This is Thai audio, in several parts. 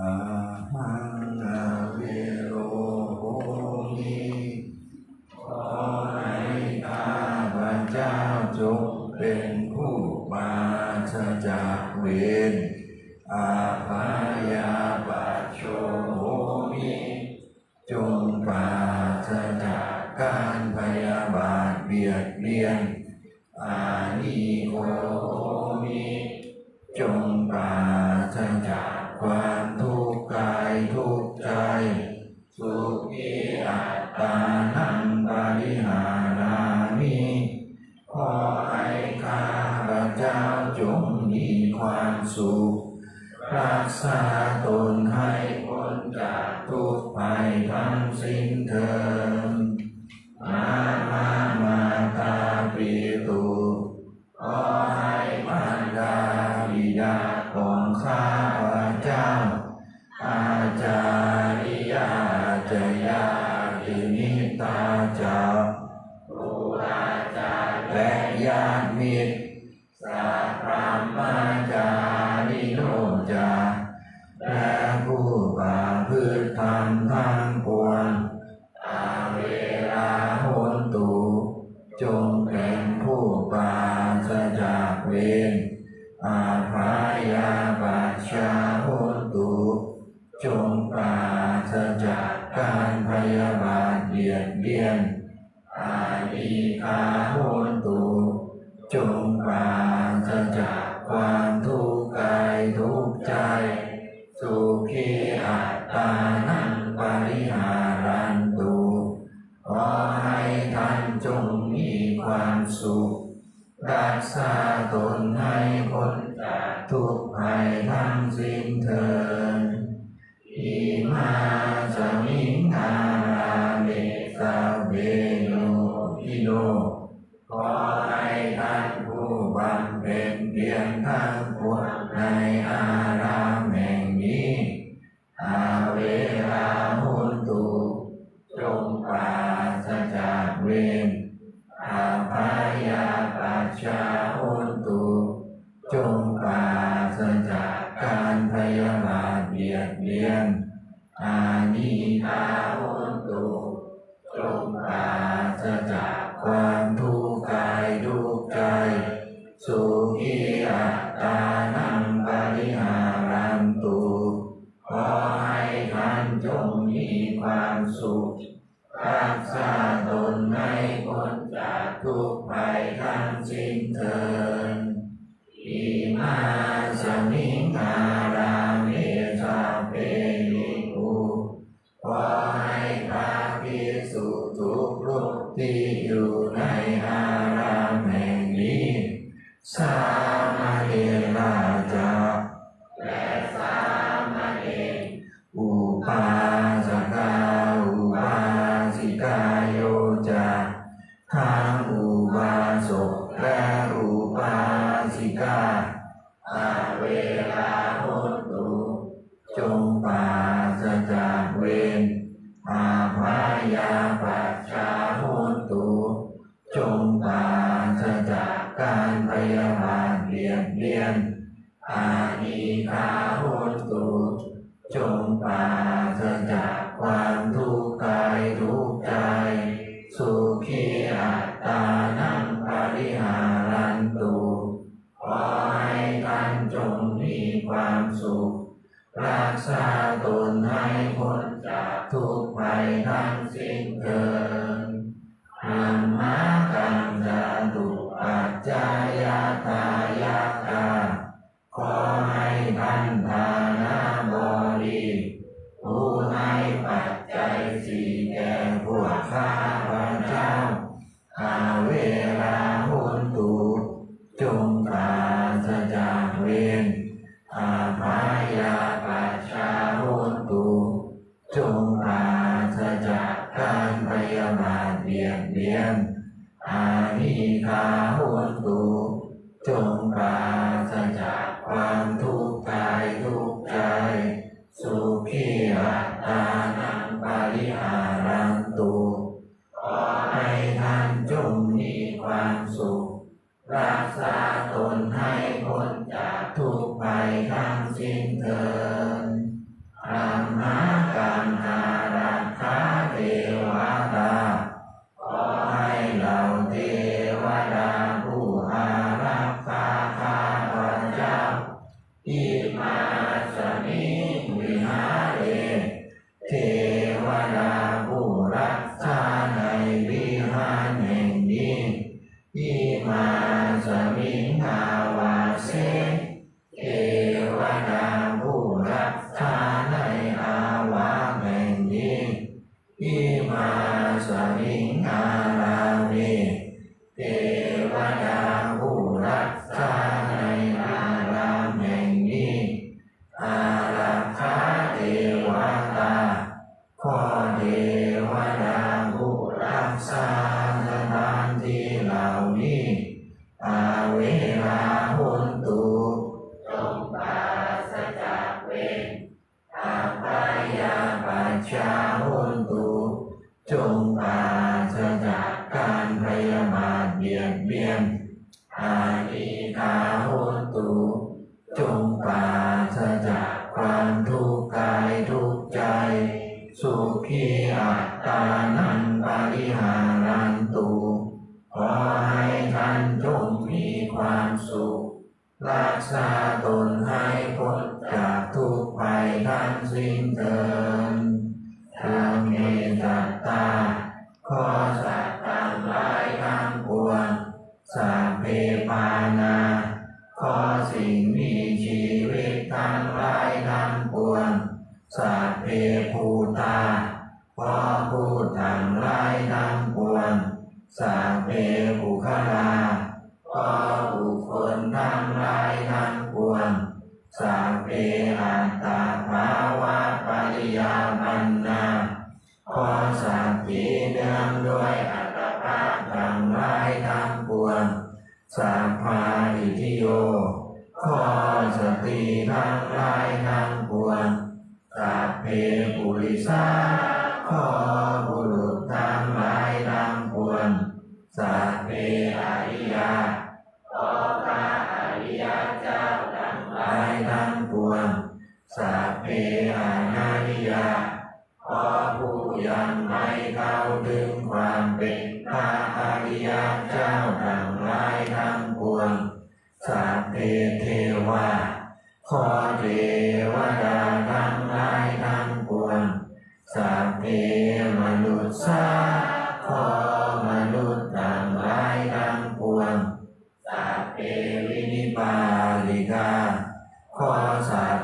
อะหังนาเวโรโหมิขอให้ข้าพระเจ้าจงเป็นผู้ปาศจกเวรอาภายาบาโช วิอตานังปริหารามิขอให้ข้าพเจ้าจงมีความสุขรักษาตน สา Corona. มาจะจากการพยาบาทเลียนเลียนอานิคาหุตุจง Father. มาลิกาขอสาร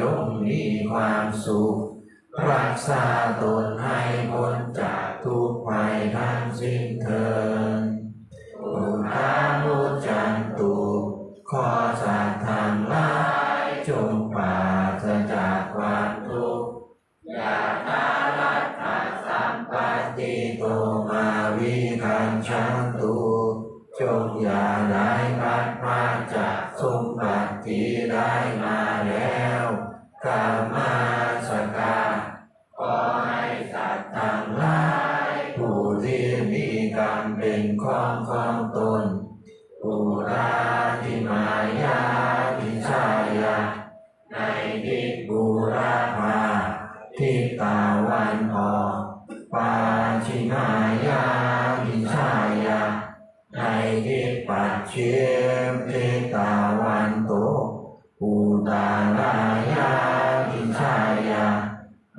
จงมีความสุข รักษาตนให้พ้นจากทุกภัยทั้งสิ้นเถิดอุทามุจันตุขอสัตว์ทั้งหลายจงปราศจากความทุกข์อย่าตาลัตตาสัมปติโตมาวิคันชันตุจงอย่าได้พัดพาจากสมบัติได้มา กันเป็นความความตนปุราทิมายาทิชายา ในทิศบูราภาทิตาวันออกปาชิมายาทิชายา ในทิปัจเชียมทิตาวันโตปูตาลายาทิชายา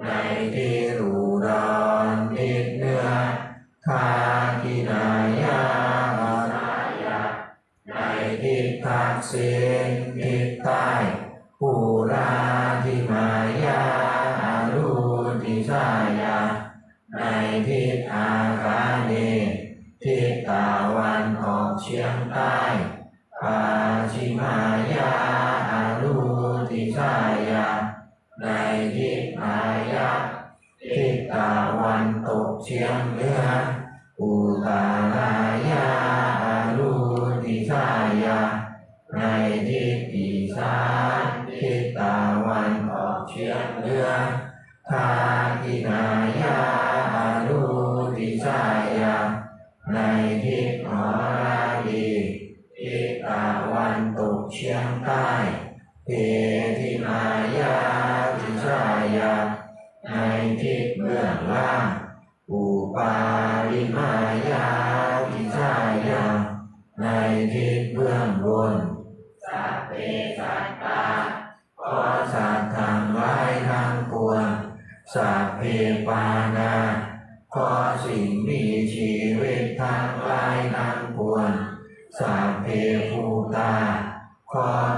ในทิ ยังใต้ปาชิมายาอารูติชายาในทิพมายะทิตาวันตกเชียงเหนืออุตารายาอารูติชายาในทิศอีสานทิตาวันออกเชียงเหนือทาทินา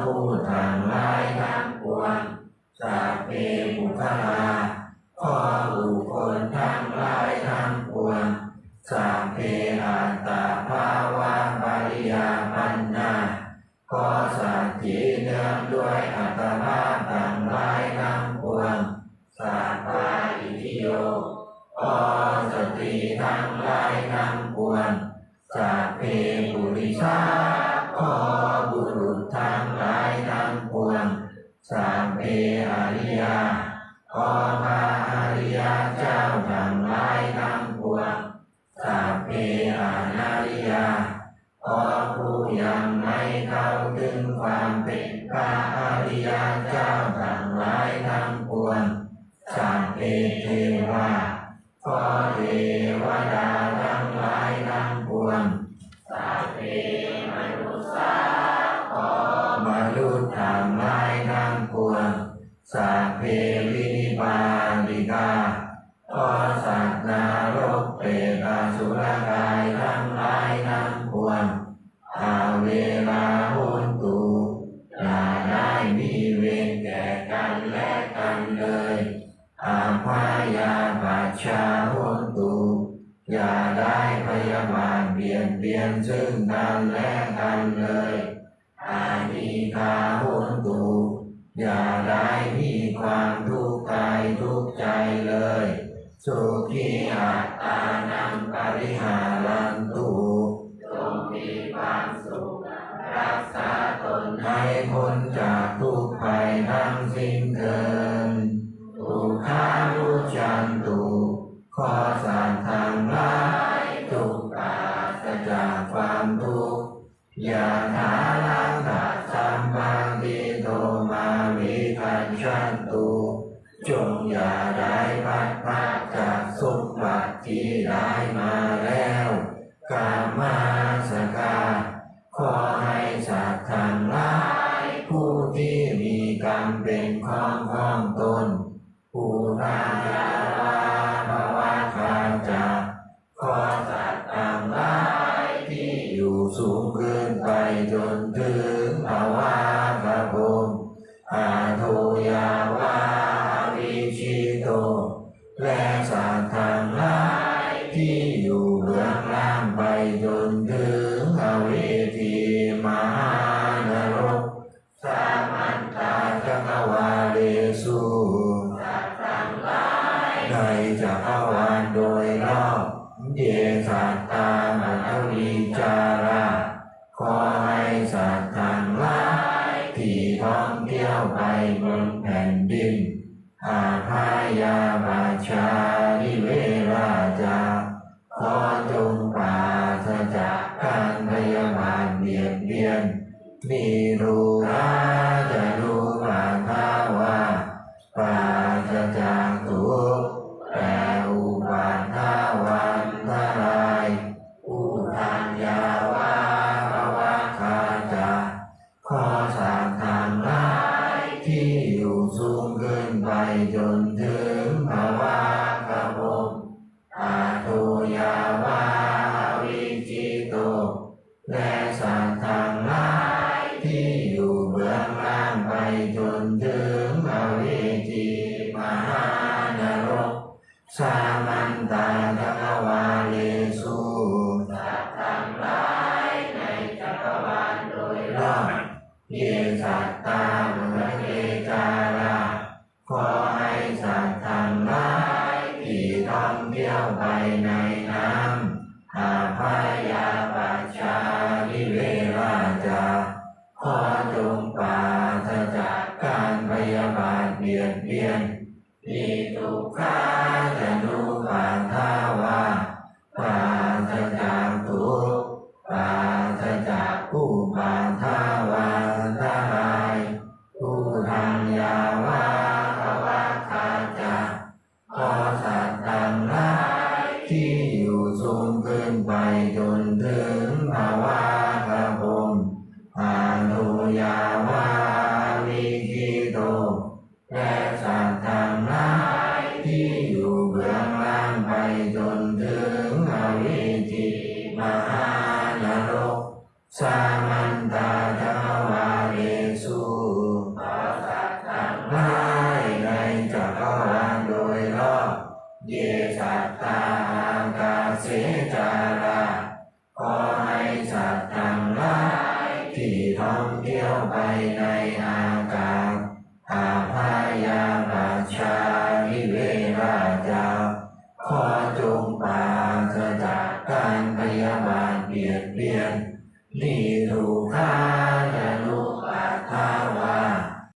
ผู้ทำร้ายทั้งปวงสัพเพปุคลาา เบียนซึ่งกันและกันเลยอามีกาโหนตูอย่าได้มีความทุกข์กายทุกข์ใจเลย สุขีอัตตานังปริหา ไปจนถึงภาวะายามาชาลิเวราจาขอจงปราศจากการพยาบาลเบียดเบียนมี และสัทธา ยนเบียนมีทุกขาอนุปาทาวา มหานรกสา